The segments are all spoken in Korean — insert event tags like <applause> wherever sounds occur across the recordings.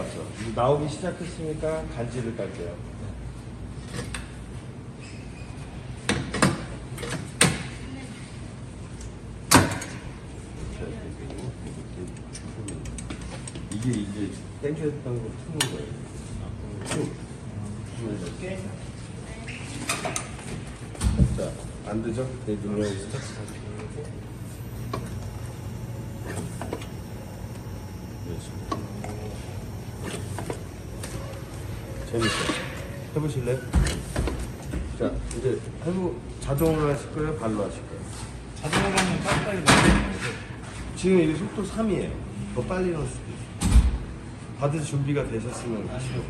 이제 나오기 시작했으니까 간지를 깔게요. 이게 이제 땡겨졌던 거 푸는 거예요. 자, 안 되죠? 네, 눌러주세요. 재밌어요. 해보실래요? 자, 이제 해보, 자동으로 하실 거예요? 발로 하실 거예요? 자동으로 하면 빨리빨리 나오는 거죠. 지금 이게 속도 3이에요. 더 빨리 넣을 수도 있어요. 받을 준비가 되셨으면 하시고.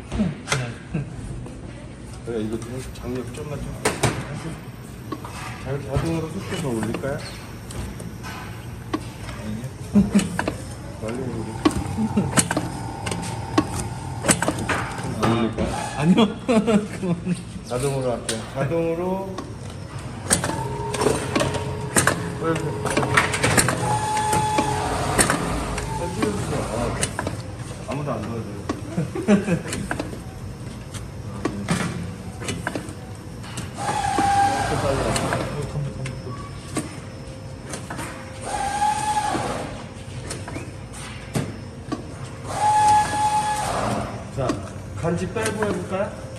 그래, 이거 좀 장력 좀만 좀. 자, 자동으로 속도 더 올릴까요? 빨리 올릴까요? 더 올릴까요? 아니요. <laughs> 자동으로 할게요. 자동으로. 왜, 아, 아무도 안 도와줘요. <laughs> 자, 간지 빼고 해볼까요?